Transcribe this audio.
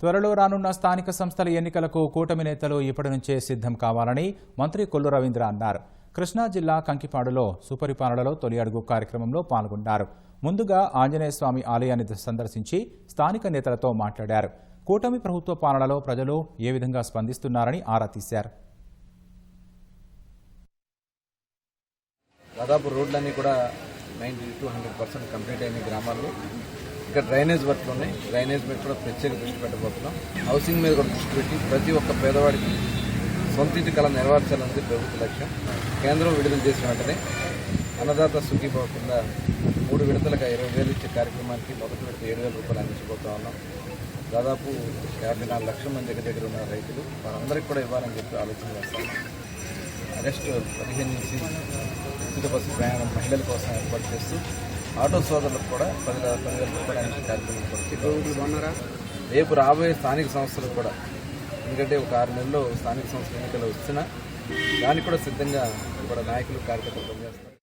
త్వరలో రానున్న స్థానిక సంస్థల ఎన్నికలకు కూటమి నేతలు ఇప్పటి నుంచే సిద్ధం కావాలని మంత్రి కొల్లు రవీంద్ర అన్నారు. కృష్ణా జిల్లా కంకిపాడులో సుపరిపాలనలో తొలి అడుగు కార్యక్రమంలో పాల్గొన్నారు. ముందుగా ఆంజనేయస్వామి ఆలయాన్ని సందర్శించి స్థానిక నేతలతో మాట్లాడారు. కూటమి ప్రభుత్వ పాలనలో ప్రజలు ఏ విధంగా స్పందిస్తున్నారని ఆరా తీశారు. దాదాపు రోడ్లన్నీ కూడా ninety to hundred percent complete అయిన గ్రామాల్లో. ఇక్కడ డ్రైనేజ్ వర్క్లు ఉన్నాయి. డ్రైనేజ్ మీద కూడా ప్రత్యేక దృష్టి పెట్టబోతున్నాం. హౌసింగ్ మీద కూడా దృష్టి పెట్టి ప్రతి ఒక్క పేదవాడికి సొంత ఇంటి కళ నెరవేర్చాలన్నది ప్రభుత్వ లక్ష్యం. కేంద్రం విడుదల చేసిన వెంటనే అన్నదాత సుఖీభావ మూడు విడతలుగా ఇరవై వేలు ఇచ్చే కార్యక్రమానికి మొదటి విడత ఏడు వేల రూపాయలు అందించబోతా ఉన్నాం. దాదాపు యాభై నాలుగు లక్షల మంది దగ్గర దగ్గర ఉన్న రైతులు వారందరికీ కూడా ఇవ్వాలని చెప్పి ఆలోచన చేస్తాం. ఆగస్టు పదిహేను నుంచి ఉచిత బస్సు ప్రయాణం మహిళల కోసం ఏర్పాటు చేస్తూ ఆటో సోదరులకు కూడా పది పదివేల రూపాయల కార్యక్రమం రేపు రాబోయే స్థానిక సంస్థలు కూడా ఎందుకంటే ఒక ఆరు నెలల్లో స్థానిక సంస్థల ఎన్నికలు వచ్చినా దానికి కూడా సిద్ధంగా కూడా నాయకులు కార్యకర్తలు పనిచేస్తారు